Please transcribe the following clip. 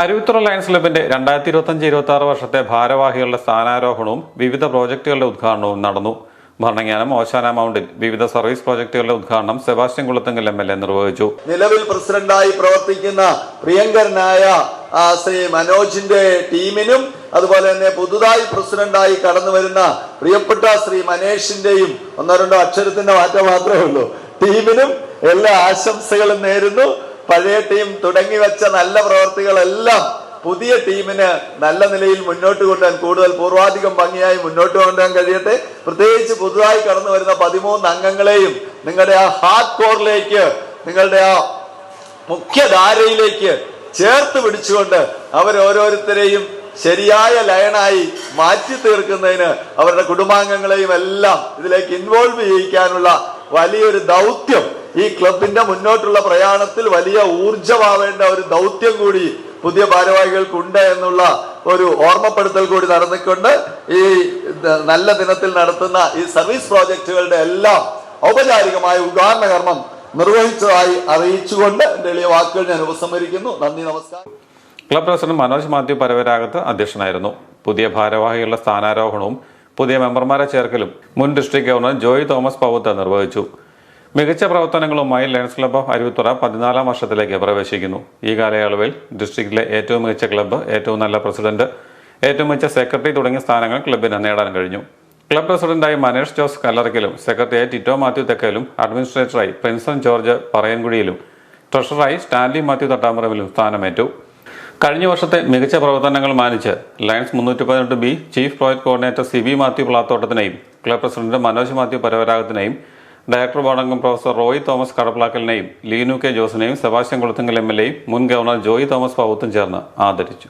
Aruvithura lions ക്ലബിന്റെ രണ്ടായിരത്തി ഇരുപത്തഞ്ച് ഇരുപത്തി ആറ് വർഷത്തെ ഭാരവാഹികളുടെ സ്ഥാനാരോഹണവും വിവിധ പ്രോജക്റ്റുകളുടെ ഉദ്ഘാടനവും നടന്നു. ഭരണങ്ങാനം ഓശാന മൗണ്ടിൽ വിവിധ സർവീസ് പ്രോജക്റ്റുകളുടെ ഉദ്ഘാടനം സെബാസ്റ്റ്യൻ കുളത്തെങ്കിൽ എം എൽ എ നിർവഹിച്ചു. നിലവിൽ പ്രസിഡന്റായി പ്രവർത്തിക്കുന്ന പ്രിയങ്കരനായ ശ്രീ മനോജിന്റെ ടീമിനും അതുപോലെ തന്നെ പുതുതായി പ്രസിഡന്റായി കടന്നു വരുന്ന പ്രിയപ്പെട്ട ശ്രീ മനേഷിന്റെയും ഒന്നോ രണ്ടോ അക്ഷരത്തിന്റെ മാറ്റം മാത്രമേ ഉള്ളൂ. ടീമിനും എല്ലാ ആശംസകളും നേരുന്നു. പഴയ ടീം തുടങ്ങി വെച്ച നല്ല പ്രവർത്തികളെല്ലാം പുതിയ ടീമിന് നല്ല നിലയിൽ മുന്നോട്ട് കൊണ്ടുപോകാൻ കൂടുതൽ പൂർവാധികം ഭംഗിയായി മുന്നോട്ട് കൊണ്ടുപോകാൻ കഴിയട്ടെ. പ്രത്യേകിച്ച് പുതുതായി കടന്നു വരുന്ന പതിമൂന്ന് അംഗങ്ങളെയും നിങ്ങളുടെ ആ ഹാർട്ട് കോറിലേക്ക് നിങ്ങളുടെ ആ മുഖ്യധാരയിലേക്ക് ചേർത്ത് പിടിച്ചുകൊണ്ട് അവരോരോരുത്തരെയും ശരിയായ ലയണായി മാറ്റി തീർക്കുന്നതിന് അവരുടെ കുടുംബാംഗങ്ങളെയും എല്ലാം ഇതിലേക്ക് ഇൻവോൾവ് ചെയ്യിക്കാനുള്ള വലിയൊരു ദൗത്യം ഈ ക്ലബിന്റെ മുന്നോട്ടുള്ള പ്രയാണത്തിൽ വലിയ ഊർജമാവേണ്ട ഒരു ദൗത്യം കൂടി പുതിയ ഭാരവാഹികൾക്കുണ്ട് എന്നുള്ള ഒരു ഓർമ്മപ്പെടുത്തൽ കൂടി നടന്നിക്കൊണ്ട് ഈ നല്ല ദിനത്തിൽ നടത്തുന്ന ഈ സർവീസ് പ്രോജക്റ്റുകളുടെ എല്ലാം ഔപചാരികമായ ഉദ്ഘാടന കർമ്മം നിർവഹിച്ചതായി അറിയിച്ചുകൊണ്ട് എന്റെ എളിയ വാക്കുകൾ ഞാൻ ഉപസംഹരിക്കുന്നു. നന്ദി നമസ്കാരം. ക്ലബ് പ്രസിഡന്റ് മനോജ് മാത്യു പരവരാഗത്ത് അധ്യക്ഷനായിരുന്നു. പുതിയ ഭാരവാഹികളുടെ സ്ഥാനാരോഹണവും പുതിയ മെമ്പർമാരെ ചേർക്കലും മുൻ ഡിസ്ട്രിക്ട് ഗവർണർ ജോയ് തോമസ് പൗത്ത് നിർവഹിച്ചു. മികച്ച പ്രവർത്തനങ്ങളുമായി ലയൺസ് ക്ലബ്ബ് ഓഫ് അരുവിത്തുറ പതിനാലാം വർഷത്തിലേക്ക് പ്രവേശിക്കുന്നു. ഈ കാലയളവിൽ ഡിസ്ട്രിക്റ്റിലെ ഏറ്റവും മികച്ച ക്ലബ്ബ് ഏറ്റവും നല്ല പ്രസിഡന്റ് ഏറ്റവും മികച്ച സെക്രട്ടറി തുടങ്ങിയ സ്ഥാനങ്ങൾ ക്ലബിന് നേടാൻ കഴിഞ്ഞു. ക്ലബ് പ്രസിഡന്റായി മനേഷ് ജോസ് കല്ലറയ്ക്കലും സെക്രട്ടറിയായി ടിറ്റോ മാത്യു തെക്കലും അഡ്മിനിസ്ട്രേറ്ററായി പ്രിൻസൺ ജോർജ് പറയൻകുഴിയിലും ട്രഷററായി സ്റ്റാൻലി മാത്യു തട്ടാമറവിലും സ്ഥാനമേറ്റു. കഴിഞ്ഞ വർഷത്തെ മികച്ച പ്രവർത്തനങ്ങൾ മാനിച്ച് ലയൺസ് മുന്നൂറ്റി പതിനെട്ട് B chief project coordinator C B Mathew പ്ലാത്തോട്ടത്തിനെയും club president Manoj Mathew പരവരാഗത്തിനെയും ഡയറക്ടർ ബോർഡംഗം പ്രൊഫസർ റോയ് തോമസ് കടപ്ലാക്കലിനെയും ലീനു കെ ജോസിനെയും സെബാസ്റ്റ്യൻ കുളത്തുങ്കൽ എം എൽ എയും മുൻ ഗവർണർ ജോയി തോമസ് പൗത്തും ചേർന്ന് ആദരിച്ചു.